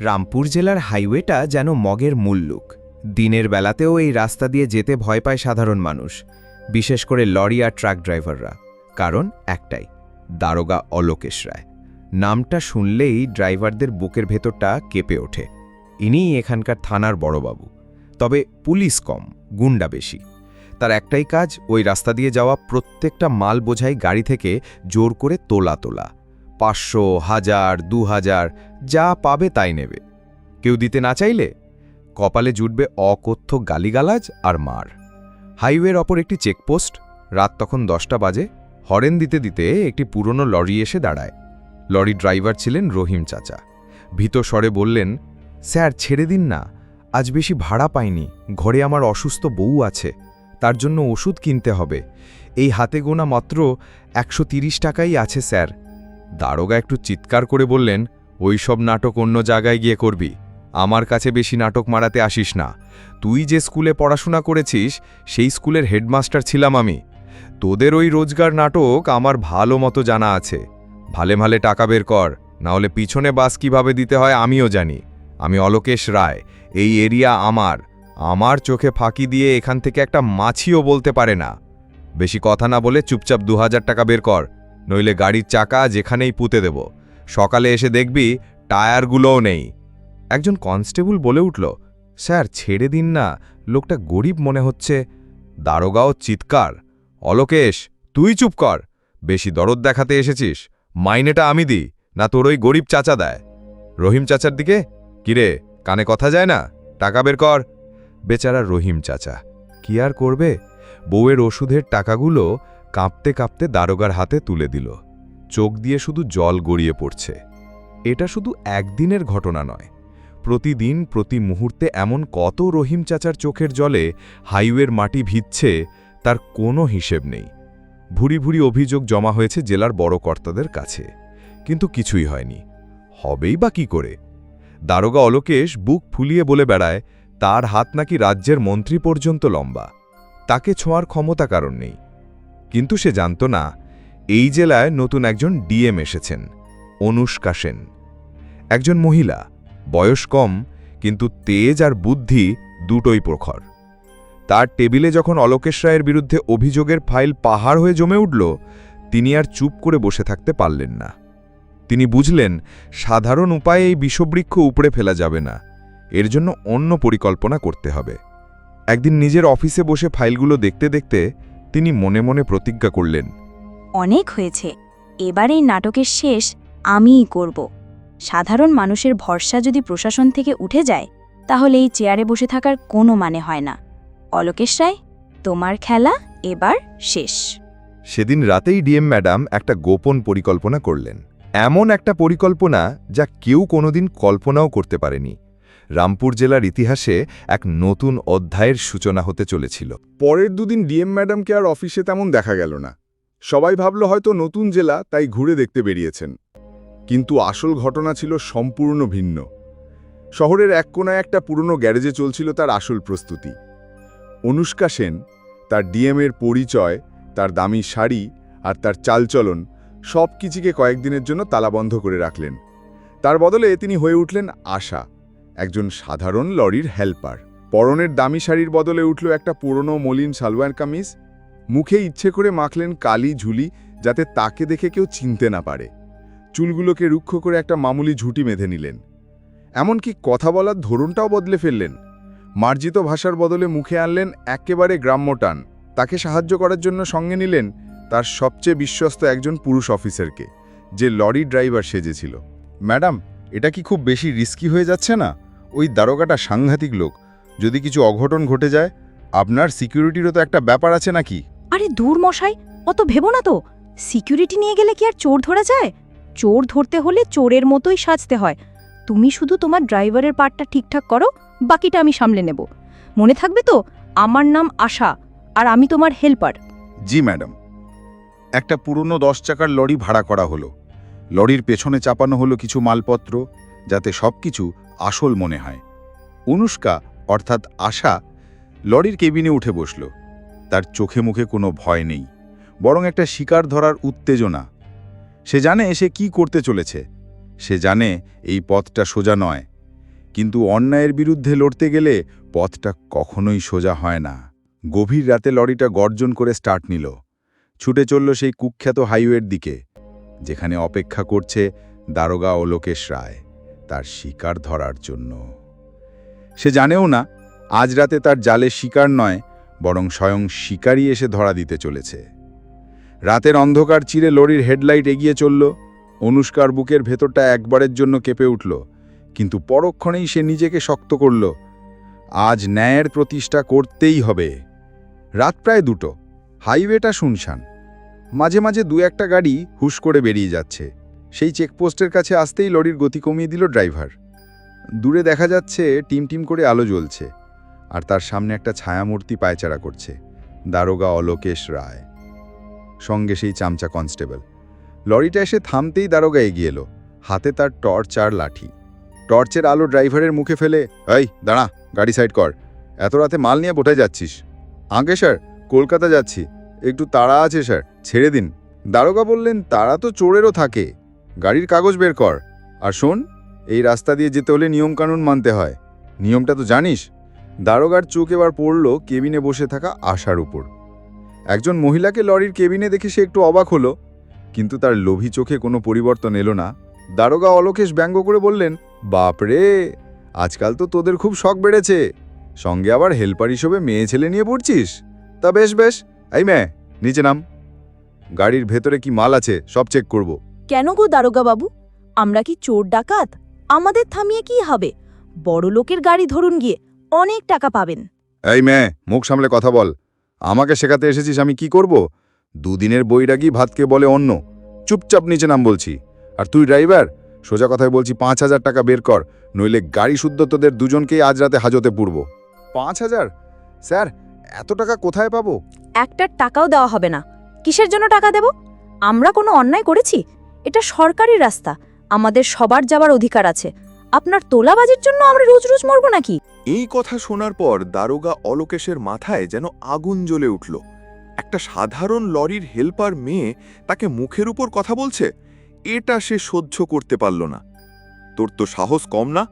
রামপুর জেলার হাইওয়েটা যেন মগের মুল্লুক দিনের বেলাতেও এই রাস্তা দিয়ে যেতে ভয় পায় সাধারণ মানুষ, বিশেষ করে লরি আর ট্রাক ড্রাইভাররা। কারণ একটাই, দারোগা অলোকেশ রায়। নামটা শুনলেই ড্রাইভারদের বুকের ভেতরটা কেঁপে ওঠে। ইনিই এখানকার থানার বড়বাবু। তবে পুলিশ কম, গুন্ডা বেশি। তার একটাই কাজ, ওই রাস্তা দিয়ে যাওয়া প্রত্যেকটা মাল বোঝাই গাড়ি থেকে জোর করে তোলা তোলা। পাঁচশো, হাজার, দু হাজার, যা পাবে তাই নেবে। কেউ দিতে না চাইলে কপালে জুটবে অকথ্য গালিগালাজ আর মার। হাইওয়ের অপর একটি চেকপোস্ট, রাত তখন দশটা বাজে, হরেন দিতে দিতে একটি পুরনো লরি এসে দাঁড়ায়। লরি ড্রাইভার ছিলেন রহিম চাচা। ভীত স্বরে বললেন, স্যার, ছেড়ে দিন না। আজ বেশি ভাড়া পাইনি। ঘরে আমার অসুস্থ বউ আছে। তার জন্য ওষুধ কিনতে হবে। এই হাতে গোনা মাত্র একশো টাকাই আছে, স্যার। দারোগা একটু চিৎকার করে বললেন ওই সব নাটক অন্য জায়গায় গিয়ে করবি। আমার কাছে বেশি নাটক মারাতে আসিস না। তুই যে স্কুলে পড়াশোনা করেছিস, সেই স্কুলের হেডমাস্টার ছিলাম আমি। তোদের ওই রোজগার নাটক আমার ভালো মতো জানা আছে। ভালে ভালে টাকা বের কর না হলে পিছনে বাস কীভাবে দিতে হয় আমিও জানি। আমি অলোকেশ রায়, এই এরিয়া আমার। আমার চোখে ফাঁকি দিয়ে এখান থেকে একটা মাছিও বলতে পারে না। বেশি কথা না বলে চুপচাপ দু হাজার টাকা বের কর। নইলে গাড়ির চাকা যেখানেই পুঁতে দেব। সকালে এসে দেখবি টায়ারগুলোও নেই। একজন কনস্টেবল বলে উঠল, স্যার, ছেড়ে দিন না, লোকটা গরিব মনে হচ্ছে। দারোগাও চিৎকার, অলোকেশ, তুই চুপ কর, বেশি দরদ দেখাতে এসেছিস, মাইনেটা আমি দিই, না তোর ওই গরিব চাচা দেয়। রহিম চাচার দিকে? কিরে, কানে কথা যায় না? টাকা বের কর। বেচারা রহিম চাচা, কি আর করবে? বউয়ের ওষুধের টাকাগুলো কাঁপতে কাঁপতে দারোগার হাতে তুলে দিল। চোখ দিয়ে শুধু জল গড়িয়ে পড়ছে। এটা শুধু একদিনের ঘটনা নয়। প্রতিদিন, প্রতি মুহূর্তে এমন কত রহিম চাচার চোখের জলে হাইওয়ের মাটি ভিজছে, তার কোনো হিসেব নেই। ভুরি ভুরি অভিযোগ জমা হয়েছে জেলার বড় কর্তাদের কাছে। কিন্তু কিছুই হয়নি। হবেই বা কী করে? দারোগা অলোকেশ বুক ফুলিয়ে বলে বেড়ায়, তার হাত নাকি রাজ্যের মন্ত্রী পর্যন্ত লম্বা। তাকে ছোঁয়ার ক্ষমতা কারণ নেই। কিন্তু সে জানত না, এই জেলায় নতুন একজন ডিএম এসেছেন, অনুষ্কা সেন। একজন মহিলা, বয়স কম, কিন্তু তেজ আর বুদ্ধি দুটোই প্রখর। তার টেবিলে যখন অলোকেশ রায়ের বিরুদ্ধে অভিযোগের ফাইল পাহাড় হয়ে জমে উঠল, তিনি আর চুপ করে বসে থাকতে পারলেন না। তিনি বুঝলেন, সাধারণ উপায়ে এই বিষবৃক্ষ উপড়ে ফেলা যাবে না, এর জন্য অন্য পরিকল্পনা করতে হবে। একদিন নিজের অফিসে বসে ফাইলগুলো দেখতে দেখতে তিনি মনে মনে প্রতিজ্ঞা করলেন অনেক হয়েছে এবার এই নাটকের শেষ আমিই করব। সাধারণ মানুষের ভরসা যদি প্রশাসন থেকে উঠে যায় তাহলে এই চেয়ারে বসে থাকার কোনো মানে হয় না। অলোকেশ রায় তোমার খেলা এবার শেষ। সেদিন রাতেই ডিএম ম্যাডাম একটা গোপন পরিকল্পনা করলেন। এমন একটা পরিকল্পনা যা কেউ কোনোদিন কল্পনাও করতে পারেনি। রামপুর জেলার ইতিহাসে এক নতুন অধ্যায়ের সূচনা হতে চলেছিল। পরের দুদিন ডিএম ম্যাডামকে আর অফিসে তেমন দেখা গেল না। সবাই ভাবল হয়তো নতুন জেলা, তাই ঘুরে দেখতে বেরিয়েছেন। কিন্তু আসল ঘটনা ছিল সম্পূর্ণ ভিন্ন। শহরের এক কোনায় একটা পুরনো গ্যারেজে চলছিল তার আসল প্রস্তুতি। অনুষ্কা সেন, তার ডিএমের পরিচয়, তার দামি শাড়ি আর তার চালচলন সব কিছুকে কয়েকদিনের জন্য তালাবন্ধ করে রাখলেন। তার বদলে তিনি হয়ে উঠলেন আশা। একজন সাধারণ লরির হেল্পার। পরনের দামি শাড়ির বদলে উঠল একটা পুরনো মলিন সালোয়ার কামিজ। মুখে ইচ্ছে করে মাখলেন কালি ঝুলি যাতে তাকে দেখে কেউ চিনতে না পারে। চুলগুলোকে রুক্ষ করে একটা মামুলি ঝুঁটি বেঁধে নিলেন। এমনকি কথা বলার ধরনটাও বদলে ফেললেন। মার্জিত ভাষার বদলে মুখে আনলেন একেবারে গ্রাম্য টান। তাকে সাহায্য করার জন্য সঙ্গে নিলেন তার সবচেয়ে বিশ্বস্ত একজন পুরুষ অফিসারকে, যে লরি ড্রাইভার সেজেছিল। ম্যাডাম, এটা কি খুব বেশি রিস্কি হয়ে যাচ্ছে না? ওই দারোগাটা সাংঘাতিক লোক। যদি কিছু অঘটন ঘটে যায় আপনার সিকিউরিটিরও তো একটা ব্যাপার আছে নাকি? আরে দূর মশাই অত ভেবো না তো। সিকিউরিটি নিয়ে গেলে কি আর চোর ধরা যায়? চোর ধরতে হলে চোরের মতোই সাজতে হয়। তুমি শুধু তোমার ড্রাইভারের পার্টটা ঠিকঠাক করো বাকিটা আমি সামলে নেব। মনে থাকবে তো আমার নাম আশা আর আমি তোমার হেল্পার। জি ম্যাডাম। একটা পুরনো দশ চাকার লরি ভাড়া করা হলো। লরির পেছনে চাপানো হলো কিছু মালপত্র যাতে সবকিছু আসল মনে হয়। অনুষ্কা, অর্থাৎ আশা, লরির কেবিনে উঠে বসল। তার চোখে মুখে কোনো ভয় নেই, বরং একটা শিকার ধরার উত্তেজনা। সে জানে সে কি করতে চলেছে। সে জানে এই পথটা সোজা নয়, কিন্তু অন্যায়ের বিরুদ্ধে লড়তে গেলে পথটা কখনোই সোজা হয় না। গভীর রাতে লরিটা গর্জন করে স্টার্ট নিল। ছুটে চলল সেই কুখ্যাত হাইওয়ের দিকে, যেখানে অপেক্ষা করছে দারোগা ও লোকেশ রায়। তার শিকার ধরার জন্য। সে জানেও না, আজ রাতে তার জালে শিকার নয়, বরং স্বয়ং শিকারই এসে ধরা দিতে চলেছে। রাতের অন্ধকার চিরে লরির হেডলাইট এগিয়ে চলল, অনুষ্কার বুকের ভেতরটা একবারের জন্য কেঁপে উঠল, কিন্তু পরক্ষণেই সে নিজেকে শক্ত করল, আজ ন্যায়ের প্রতিষ্ঠা করতেই হবে। রাত প্রায় দুটো, হাইওয়েটা শুনশান। মাঝে মাঝে দু একটা গাড়ি হুশ করে বেরিয়ে যাচ্ছে। সেই চেকপোস্টের কাছে আসতেই লরির গতি কমিয়ে দিল ড্রাইভার। দূরে দেখা যাচ্ছে টিম টিম করে আলো জ্বলছে আর তার সামনে একটা ছায়ামূর্তি পায়চারা করছে, দারোগা অলোকেশ রায়। সঙ্গে সেই চামচা কনস্টেবল। লরিটা এসে থামতেই দারোগা এগিয়ে এলো, হাতে তার টর্চ আর লাঠি। টর্চের আলো ড্রাইভারের মুখে ফেলে, এই, দাঁড়া, গাড়ি সাইড কর, এত রাতে মাল নিয়ে বোঠায় যাচ্ছিস? আগে, স্যার, কলকাতা যাচ্ছি, একটু তাড়া আছে, স্যার, ছেড়ে দিন। দারোগা বললেন, তারা তো চোরেরও থাকে। গাড়ির কাগজ বের কর। আর শোন, এই রাস্তা দিয়ে যেতে হলে নিয়মকানুন মানতে হয়। নিয়মটা তো জানিস? দারোগার চোখ এবার পড়ল কেবিনে বসে থাকা আশার উপর। একজন মহিলাকে লরির কেবিনে দেখে সে একটু অবাক হলো, কিন্তু তার লোভী চোখে কোনো পরিবর্তন এলো না। দারোগা অলোকেশ ব্যঙ্গ করে বললেন বাপরে আজকাল তো তোদের খুব শখ বেড়েছে। সঙ্গে আবার হেল্পার হিসেবে মেয়ে ছেলে নিয়ে পড়ছিস? তা বেশ বেশ, এই মেয়ে, নিচে নাম। গাড়ির ভেতরে কি মাল আছে, সব চেক করব। কেন গো দারোগা বাবু আমরা কি চোর ডাকাত? আমাদের থামিয়ে কি হবে? বড় লোকের গাড়ি ধরুন গিয়ে অনেক টাকা পাবেন। এই মেয়ে মুখ সামলে কথা বল। আমাকে শেখাতে এসেছিস আমি কি করব? দুদিনের বৈরাগী ভাতকে বলে অন্য। চুপচাপ নিচে নাম বলছি। আর তুই ড্রাইভার? সোজা কথায় বলছি পাঁচ হাজার টাকা বের কর নইলে গাড়ি শুদ্ধ তোদের দুজনকেই আজ রাতে হাজতে পুরব পাঁচ হাজার? স্যার এত টাকা কোথায় পাবো? একটার টাকাও দেওয়া হবে না। কিসের জন্য টাকা দেব? আমরা কোনো অন্যায় করেছি? এটা সরকারি রাস্তা। আমাদের সবার যাবার অধিকার আছে। আপনার তোলাবাজির জন্য আমরা রোজ রোজ মরবো নাকি? এই কথা শোনার পর দারোগা অলোকেশের মাথায় যেন আগুন জ্বলে উঠল। একটা সাধারণ লরির হেল্পার মেয়ে তাকে মুখের উপর কথা বলছে, এটা সে সহ্য করতে পারল না। তোর তো সাহস কম না?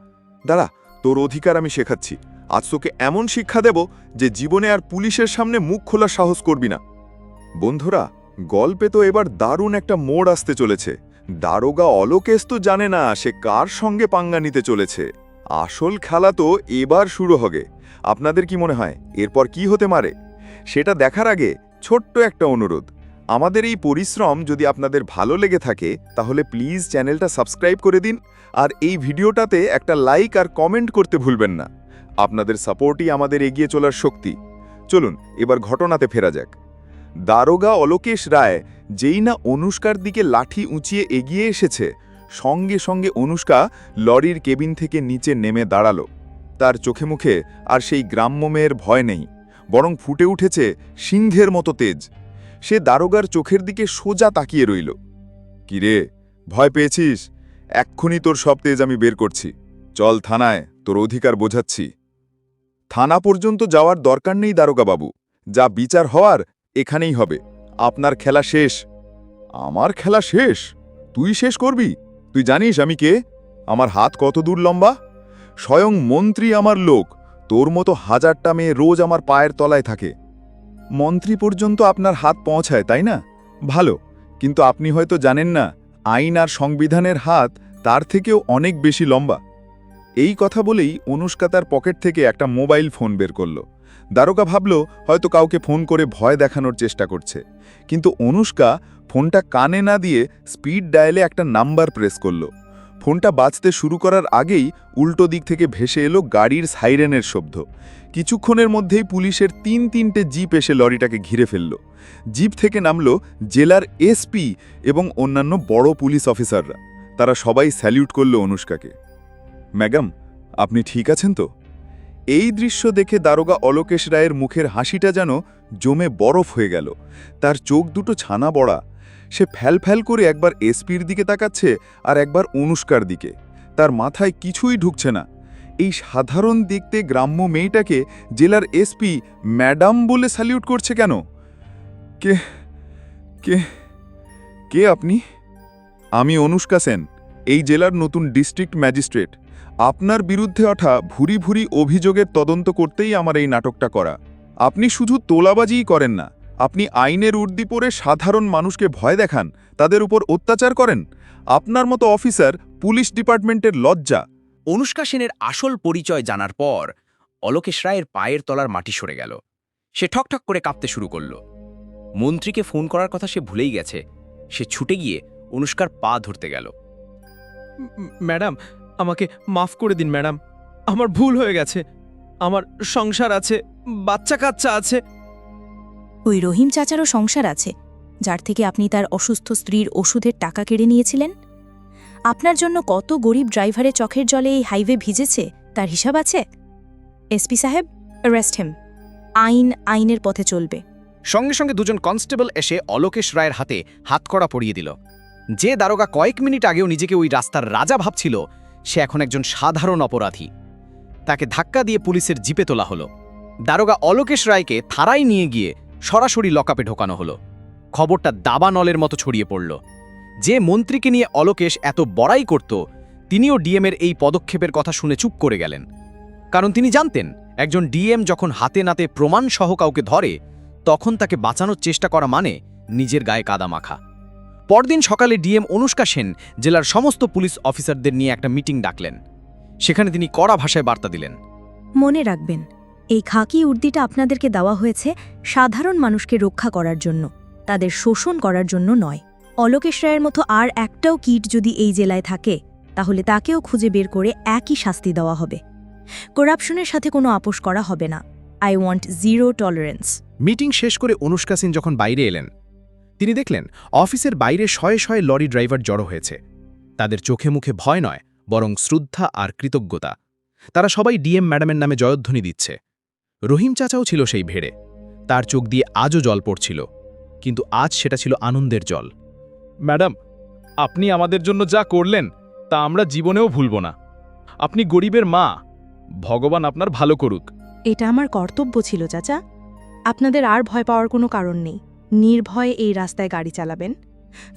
দাঁড়া, তোর অধিকার আমি শেখাচ্ছি। আজ তোকে এমন শিক্ষা দেব যে জীবনে আর পুলিশের সামনে মুখ খোলার সাহস করবি না। বন্ধুরা গল্পে তো এবার দারুণ একটা মোড় আসতে চলেছে। দারোগা অলোকেশ তো জানে না সে কার সঙ্গে পাঙ্গা নিতে চলেছে। আসল খেলা তো এবার শুরু হবে। আপনাদের কি মনে হয়, এরপর কি হতে মারে সেটা দেখার আগে ছোট্ট একটা অনুরোধ। আমাদের এই পরিশ্রম যদি আপনাদের ভালো লেগে থাকে, তাহলে প্লিজ চ্যানেলটা সাবস্ক্রাইব করে দিন আর এই ভিডিওটাতে একটা লাইক আর কমেন্ট করতে ভুলবেন না। আপনাদের সাপোর্টই আমাদের এগিয়ে চলার শক্তি। চলুন, এবার ঘটনাতে ফেরা যাক। দারোগা অলোকেশ রায় যেই না অনুষ্কার দিকে লাঠি উঁচিয়ে এগিয়ে এসেছে, সঙ্গে সঙ্গে অনুষ্কা লরির কেবিন থেকে নিচে নেমে দাঁড়াল। তার চোখে মুখে আর সেই গ্রাম্য মেয়ের ভয় নেই, বরং ফুটে উঠেছে সিংহের মতো তেজ। সে দারোগার চোখের দিকে সোজা তাকিয়ে রইল। কিরে, ভয় পেয়েছিস? এক্ষুনি তোর সব তেজ আমি বের করছি। চল থানায়, তোর অধিকার বোঝাচ্ছি। থানা পর্যন্ত যাওয়ার দরকার নেই দারোগা বাবু যা বিচার হওয়ার এখানেই হবে। আপনার খেলা শেষ। আমার খেলা শেষ? তুই শেষ করবি? তুই জানিস আমি কে? আমার হাত কত দূর লম্বা? স্বয়ং মন্ত্রী আমার লোক। তোর মতো হাজারটা মেয়ে রোজ আমার পায়ের তলায় থাকে। মন্ত্রী পর্যন্ত আপনার হাত পৌঁছায়, তাই না? ভালো। কিন্তু আপনি হয়তো জানেন না, আইন আর সংবিধানের হাত তার থেকেও অনেক বেশি লম্বা। এই কথা বলেই অনুষ্কা তার পকেট থেকে একটা মোবাইল ফোন বের করল। দারোগা ভাবল হয়তো কাউকে ফোন করে ভয় দেখানোর চেষ্টা করছে। কিন্তু অনুষ্কা ফোনটা কানে না দিয়ে স্পিড ডায়ালে একটা নাম্বার প্রেস করল। ফোনটা বাজতে শুরু করার আগেই উল্টো দিক থেকে ভেসে এলো গাড়ির সাইরেনের শব্দ। কিছুক্ষণের মধ্যেই পুলিশের তিন তিনটে জিপ এসে লরিটাকে ঘিরে ফেলল। জিপ থেকে নামল জেলার এসপি এবং অন্যান্য বড় পুলিশ অফিসাররা। তারা সবাই স্যালিউট করল অনুষ্কাকে। ম্যাডাম, আপনি ঠিক আছেন তো? এই দৃশ্য দেখে দারোগা অলোকেশ রায়ের মুখের হাসিটা যেন জমে বরফ হয়ে গেল। তার চোখ দুটো ছানা বড়া। সে ফ্যাল ফ্যাল করে একবার এসপির দিকে তাকাচ্ছে আর একবার অনুষ্কার দিকে। তার মাথায় কিছুই ঢুকছে না। এই সাধারণ দেখতে গ্রাম্য মেয়েটাকে জেলার এসপি ম্যাডাম বলে স্যালিউট করছে কেন? কে কে কে আপনি? আমি অনুষ্কা সেন, এই জেলার নতুন ডিস্ট্রিক্ট ম্যাজিস্ট্রেট। আপনার বিরুদ্ধে ওঠা ভুরি ভুরি অভিযোগের তদন্ত করতেই আমার এই নাটকটা করা। আপনি শুধু তোলাবাজিই করেন না আপনি আইনের উর্দি পরে সাধারণ মানুষকে ভয় দেখান তাদের উপর অত্যাচার করেন। আপনার মতো অফিসার পুলিশ ডিপার্টমেন্টের লজ্জা। অনুষ্কা সেনের আসল পরিচয় জানার পর অলোকেশ রায়ের পায়ের তলার মাটি সরে গেল। সে ঠকঠক করে কাঁপতে শুরু করল। মন্ত্রীকে ফোন করার কথা সে ভুলেই গেছে। সে ছুটে গিয়ে অনুষ্কার পা ধরতে গেল। ম্যাডাম আমাকে মাফ করে দিন ম্যাডাম। আমার ভুল হয়ে গেছে। আমার সংসার আছে বাচ্চা কাচ্চা আছে। ওই রহিম চাচারও সংসার আছে যার থেকে আপনি তার অসুস্থ স্ত্রীর ওষুধের টাকা কেড়ে নিয়েছিলেন? আপনার জন্য কত গরিব ড্রাইভারের চোখের জলে এই হাইওয়ে ভিজেছে তার হিসাব আছে? এসপি সাহেব অ্যারেস্ট হেম আইন আইনের পথে চলবে। সঙ্গে সঙ্গে দুজন কনস্টেবল এসে অলোকেশ রায়ের হাতে হাতকড়া পরিয়ে দিল। যে দারোগা কয়েক মিনিট আগেও নিজেকে ওই রাস্তার রাজা ভাবছিল সে এখন একজন সাধারণ অপরাধী। তাকে ধাক্কা দিয়ে পুলিশের জিপে তোলা হলো। দারোগা অলোকেশ রায়কে থারায় নিয়ে গিয়ে সরাসরি লকআপে ঢোকানো হলো। খবরটা দাবানলের মতো ছড়িয়ে পড়ল। যে মন্ত্রীকে নিয়ে অলোকেশ এত বড়াই করত, তিনিও ডিএমের এই পদক্ষেপের কথা শুনে চুপ করে গেলেন। কারণ তিনি জানতেন, একজন ডিএম যখন হাতে নাতে প্রমাণ সহ কাউকে ধরে, তখন তাকে বাঁচানোর চেষ্টা করা মানে নিজের গায়ে কাদা মাখা। পরদিন সকালে ডিএম অনুষ্কা সেন জেলার সমস্ত পুলিশ অফিসারদের নিয়ে একটা মিটিং ডাকলেন। সেখানে তিনি কড়া ভাষায় বার্তা দিলেন। মনে রাখবেন এই খাকি উর্দিটা আপনাদেরকে দেওয়া হয়েছে সাধারণ মানুষকে রক্ষা করার জন্য তাদের শোষণ করার জন্য নয়। অলোকেশ রায়ের মতো আর একটাও কিট যদি এই জেলায় থাকে তাহলে তাকেও খুঁজে বের করে একই শাস্তি দেওয়া হবে। করাপশনের সাথে কোনো আপোষ করা হবে না। I want zero tolerance. Meeting শেষ করে অনুষ্কা সিং যখন বাইরে এলেন তিনি দেখলেন, অফিসের বাইরে শয়ে শয়ে লরি ড্রাইভার জড়ো হয়েছে। তাদের চোখে মুখে ভয় নয়, বরং শ্রদ্ধা আর কৃতজ্ঞতা। তারা সবাই ডিএম ম্যাডামের নামে জয়ধ্বনি দিচ্ছে। রহিম চাচাও ছিল সেই ভেড়ে। তার চোখ দিয়ে আজও জল পড়ছিল, কিন্তু আজ সেটা ছিল আনন্দের জল। ম্যাডাম, আপনি আমাদের জন্য যা করলেন, তা আমরা জীবনেও ভুলব না। আপনি গরিবের মা, ভগবান আপনার ভালো করুক। এটা আমার কর্তব্য ছিল, চাচা। আপনাদের আর ভয় পাওয়ার কোনো কারণ নেই। নির্ভয়ে এই রাস্তায় গাড়ি চালাবেন।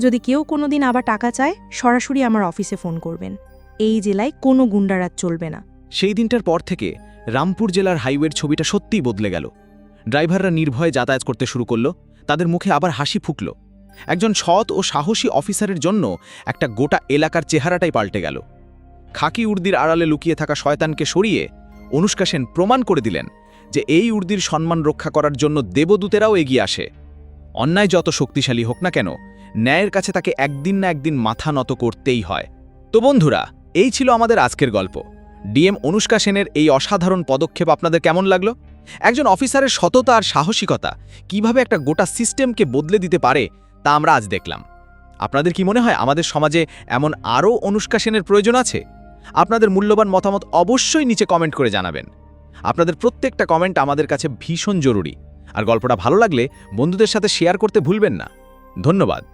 যদি কেউ কোনোদিন আবার টাকা চায়, সরাসরি আমার অফিসে ফোন করবেন। এই জেলায় কোনো গুন্ডারাজ চলবে না। সেই দিনটার পর থেকে রামপুর জেলার হাইওয়ের ছবিটা সত্যিই বদলে গেল। ড্রাইভাররা নির্ভয়ে যাতায়াত করতে শুরু করল, তাদের মুখে আবার হাসি ফুকল একজন সৎ ও সাহসী অফিসারের জন্য একটা গোটা এলাকার চেহারাটাই পাল্টে গেল। খাকি উর্দির আড়ালে লুকিয়ে থাকা শয়তানকে সরিয়ে অনুষ্কা সেন প্রমাণ করে দিলেন যে এই উর্দির সম্মান রক্ষা করার জন্য দেবদূতেরাও এগিয়ে আসে। অন্যায় যত শক্তিশালী হোক না কেন, ন্যায়ের কাছে তাকে একদিন না একদিন মাথা নত করতেই হয়। তো বন্ধুরা, এই ছিল আমাদের আজকের গল্প। ডিএম অনুষ্কা সেনের এই অসাধারণ পদক্ষেপ আপনাদের কেমন লাগল? একজন অফিসারের সততা আর সাহসিকতা কীভাবে একটা গোটা সিস্টেমকে বদলে দিতে পারে, তা আমরা আজ দেখলাম। আপনাদের কি মনে হয় আমাদের সমাজে এমন আরও অনুষ্কা সেনের প্রয়োজন আছে? আপনাদের মূল্যবান মতামত অবশ্যই নিচে কমেন্ট করে জানাবেন। আপনাদের প্রত্যেকটা কমেন্ট আমাদের কাছে ভীষণ জরুরি। আর গল্পটা ভালো লাগলে বন্ধুদের সাথে শেয়ার করতে ভুলবেন না। ধন্যবাদ।